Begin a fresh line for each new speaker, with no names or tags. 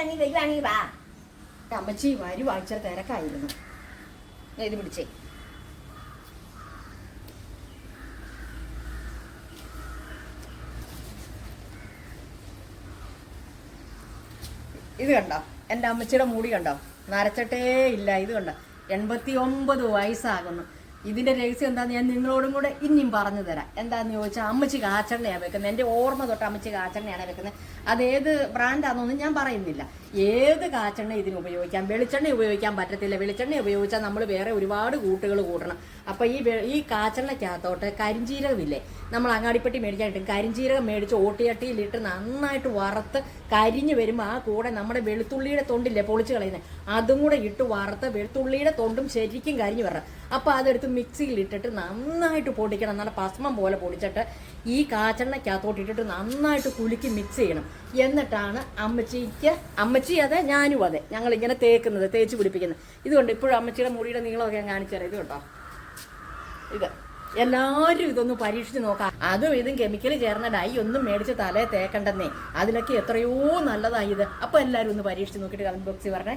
വായിക്കാൻ നീ വരുവാണെങ്കിൽ വാ
അമ്മച്ചി വരി വായിച്ച തിരക്കായിരുന്നു.
എഴുതി പിടിച്ചേ.
ഇത് കണ്ടോ? എന്റെ അമ്മച്ചിയുടെ മൂടി കണ്ടോ? നരച്ചിട്ടേ ഇല്ല ഇത് കണ്ടോ? എൺപത്തി ഒമ്പത് വയസ്സാകുന്നു. ഇതിന്റെ രഹസ്യം എന്താന്ന് ഞാൻ നിങ്ങളോടും കൂടെ ഇനിയും പറഞ്ഞു തരാം. എന്താന്ന് ചോദിച്ചാൽ അമ്മച്ചി കാച്ചെണ്ണയാണ് വെക്കുന്നത് എന്റെ ഓർമ്മ തൊട്ട് അമ്മച്ചി കാച്ചെണ്ണയാണ് വെക്കുന്നത് അത് ഏത് ബ്രാൻഡാണെന്നൊന്നും ഞാൻ പറയുന്നില്ല. ഏത് കാച്ചെണ്ണ ഇതിന് ഉപയോഗിക്കാം? വെളിച്ചെണ്ണ ഉപയോഗിക്കാൻ പറ്റത്തില്ല. വെളിച്ചെണ്ണ ഉപയോഗിച്ചാൽ നമ്മൾ വേറെ ഒരുപാട് കൂട്ടുകൾ കൂട്ടണം. അപ്പോൾ ഈ ഈ കാച്ചെണ്ണയ്ക്കകത്തോട്ട് കരിഞ്ചീരകമില്ലേ? നമ്മൾ അങ്ങാടിപ്പെട്ടി മേടിക്കാനായിട്ട് കരിഞ്ചീരകം മേടിച്ച് ഓട്ടിയട്ടിയിലിട്ട് നന്നായിട്ട് വറുത്ത് കരിഞ്ഞ് വരുമ്പോൾ ആ കൂടെ നമ്മുടെ വെളുത്തുള്ളിയുടെ തൊണ്ടില്ലേ പൊളിച്ച് കളയുന്നത് അതും കൂടെ ഇട്ട് വറുത്ത് വെളുത്തുള്ളിയുടെ തൊണ്ടും ശരിക്കും കരിഞ്ഞ് വരണം. അപ്പോൾ അതെടുത്ത് മിക്സിയിൽ ഇട്ടിട്ട് നന്നായിട്ട് പൊടിക്കണം. നല്ല പസ്മം പോലെ പൊടിച്ചിട്ട് ഈ കാച്ചെണ്ണയ്ക്കകത്തോട്ട് ഇട്ടിട്ട് നന്നായിട്ട് കുലുക്കി മിക്സ് ചെയ്യണം. എന്നിട്ടാണ് അമ്മച്ചിക്ക് അമ്മച്ചി അതെ ഞാനും അതെ. ഞങ്ങൾ ഇങ്ങനെ തേക്കുന്നത് തേച്ച് പിടിപ്പിക്കുന്നത്. ഇതുകൊണ്ട് ഇപ്പോഴും അമ്മച്ചിയുടെ മുടിയുടെ നീളമൊക്കെ ഞാൻ കാണിച്ചു തരാം. ഇത് കേട്ടോ ഇത്. എല്ലാവരും ഇതൊന്ന് പരീക്ഷിച്ച് നോക്കാം. അതും ഇതും കെമിക്കൽ ചേർന്ന ഡൈ ഒന്നും മേടിച്ച് തലേ തേക്കണ്ടെന്നേ. അതിലൊക്കെ എത്രയോ നല്ലതായി ഇത്. അപ്പോൾ എല്ലാവരും ഒന്ന് പരീക്ഷിച്ച് നോക്കിയിട്ട് കമന്റ് ബോക്സിൽ പറഞ്ഞേ.